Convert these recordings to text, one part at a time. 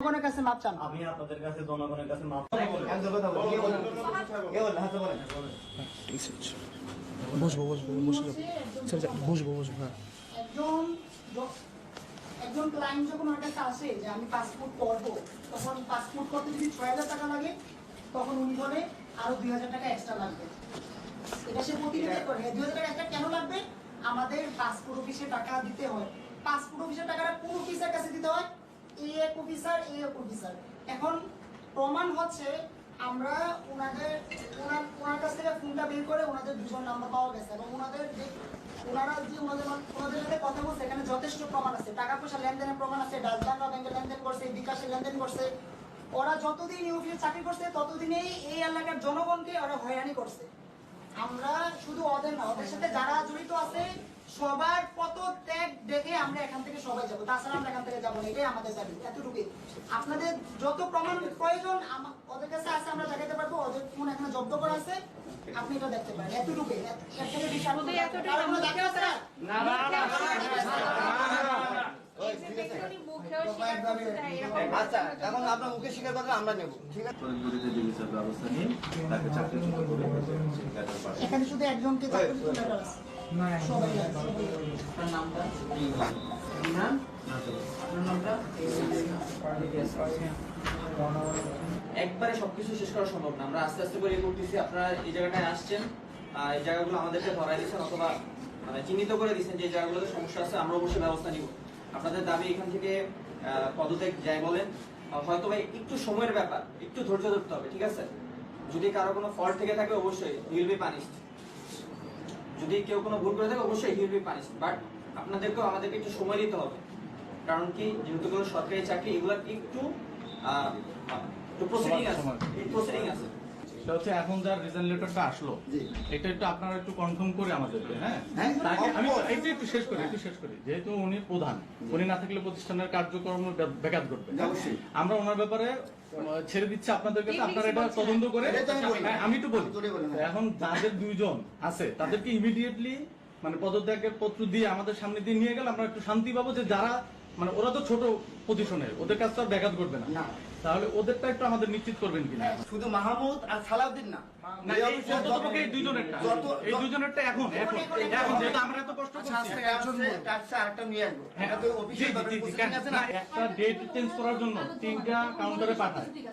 জনগণের কাছে মাপ চান। আমি আপনাদের কাছে জনগণের কাছে মাপ বসবো বসবো বসে যাব বসবো বসবো হ্যাঁ। একজন একজন ক্লায়েন্ট যখন আমার কাছে আসে যে আমি পাসপোর্ট করব তখন পাসপোর্ট করতে যদি ছয় হাজার টাকা লাগে তখন উনি বলে আরও দুই হাজার টাকা এক্সট্রা লাগবে। এটা সে প্রতিনিধি করে। দুই হাজার টাকা extra কেন লাগবে? আমাদের পাসপোর্ট অফিসে টাকা দিতে হয়। পাসপোর্ট অফিসের টাকাটা কোন অফিসের কাছে দিতে হয়? এ এক অফিসার এ এক এখন প্রমাণ হচ্ছে আমরা ওনাদের ওনার ওনার কাছ থেকে ফোনটা বের করে ওনাদের দুজন নাম্বার পাওয়া গেছে এবং ওনাদের যে ওনারা যে ওনাদের ওনাদের সাথে কথা বলছে, এখানে যথেষ্ট প্রমাণ আছে। টাকা পয়সা লেনদেনের প্রমাণ আছে ডাচবাংলা ব্যাংকে লেনদেন করছে বিকাশে লেনদেন করছে। ওরা যতদিন এই চাকরি করছে, ততদিনেই এই এলাকার জনগণকে ওরা হয়রানি করছে। আমরা শুধু ওদের না, ওদের সাথে যারা জড়িত আছে, সবার পত ত্যাগ দেখে আমরা এখান থেকে সবাই যাব তাছাড়া আমরা এখান থেকে যাব না এটাই আমাদের দাবি এতটুকুই আপনাদের যত প্রমাণ প্রয়োজন ওদের কাছে আছে আমরা দেখাতে পারব ওদের ফোন এখানে জব্দ করা আছে আপনি এটা দেখতে পারেন এতটুকুই এর- থেকে বেশি? আচ্ছা এখানে শুধু একজনকে চাকরি। সবাই আছে, সবাই আছে। আপনার নামটা আপনার নামটা একবারে সবকিছু শেষ করা সম্ভব না। আমরা আস্তে আস্তে করে করতেছি আপনারা এই জায়গাটায় আসছেন। আহ, এই জায়গাগুলো আমাদেরকে ধরাই দিচ্ছেন অথবা মানে চিহ্নিত করে দিচ্ছেন যে এই জায়গাগুলোতে সমস্যা আছে আমরা অবশ্যই ব্যবস্থা নিব। আপনাদের দাবি এখান থেকে আহ, পদত্যাগ যাই বলেন। হয়তো বা একটু সময়ের ব্যাপার একটু ধৈর্য ধরতে হবে ঠিক আছে? যদি কারও কোনো ফল্ট থেকে থাকে অবশ্যই উইল বি পানিশড যদি কেউ কোনো ভুল করে থাকে অবশ্যই হিল বি পানিশ বাট আপনাদেরকেও আমাদেরকে একটু সময় দিতে হবে। কারণ কি যেহেতু কোনো সরকারি চাকরি এগুলো একটু প্রসিডিং আছে। প্রসিডিং আছে। সেটা হচ্ছে এখন যার রিজাইন লেটারটা আসলো এটা একটু আপনারা একটু কনফার্ম করে আমাদেরকে হ্যাঁ? হ্যাঁ, তাকে আমি একটু শেষ করি একটু শেষ করি। যেহেতু উনি প্রধান উনি না থাকলে প্রতিষ্ঠানের কার্যক্রম ব্যাঘাত ঘটবে। আমরা ওনার ব্যাপারে ছেড়ে দিচ্ছি আপনাদের কাছে আপনারা এটা তদন্ত করে আমি। হ্যাঁ, আমি একটু বলি। হ্যাঁ। এখন যাদের দুইজন আছে তাদেরকে ইমিডিয়েটলি মানে পদত্যাগের পত্র দিয়ে আমাদের সামনে দিয়ে নিয়ে গেলে আমরা একটু শান্তি পাবো যে যারা মানে ওরা তো ছোট পজিশনের ওদের কাছে তো আর ব্যাঘাত ঘটবে না। না। তাহলে ওদেরটা একটু আমাদের নিশ্চিত করবেন কিনা? শুধু মাহমুদ আর সালাউদ্দিন না।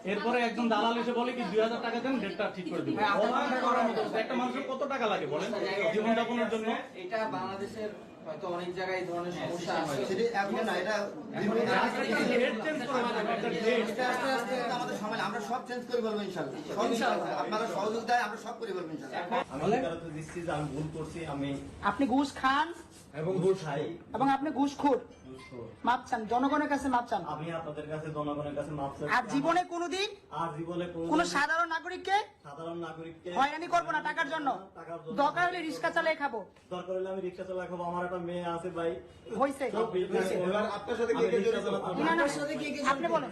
এরপরে একজন দালাল এসে বলে কি দুই হাজার টাকা দেন ডেটটা ঠিক করে দিব একটা মানুষের কত টাকা লাগে বলেন? জীবনযাপনের জন্য। এটা বাংলাদেশের হয়তো অনেক জায়গায় এই ধরনের সমস্যা আছে। সেটা এখন না এটা ডেট চেঞ্জ করার জন্য একটা date। এটা আস্তে আস্তে আমাদের সময় আমরা সব চেঞ্জ করে বলব ইনশাল্লাহ সব আপনারা সহযোগিতায় আমরা সব করে বলব ইনশাল্লাহ আমি স্বীকারোক্তি দিচ্ছি যে আমি ভুল করছি আমি আপনি ঘুষ খান এবং ভুল খাই। এবং আপনি ঘুষ ঘুষখোর। মাপ চান জনগণের কাছে মাপ চান। আমি আপনাদের কাছে জনগণের কাছে মাপ। আর জীবনে কোনোদিন আর জীবনে কোনো কোন সাধারণ নাগরিককে সাধারণ নাগরিককে হয়রানি করব না টাকার জন্য। টাকার জন্য। দরকার হলে রিক্সা চালিয়ে খাব। দরকার হলে আমি রিক্সা চালিয়ে খাব আমার একটা মেয়ে আছে ভাই। হয়েছে আপনার সাথে কে কে জড়িত? না, না, আপনি বলেন।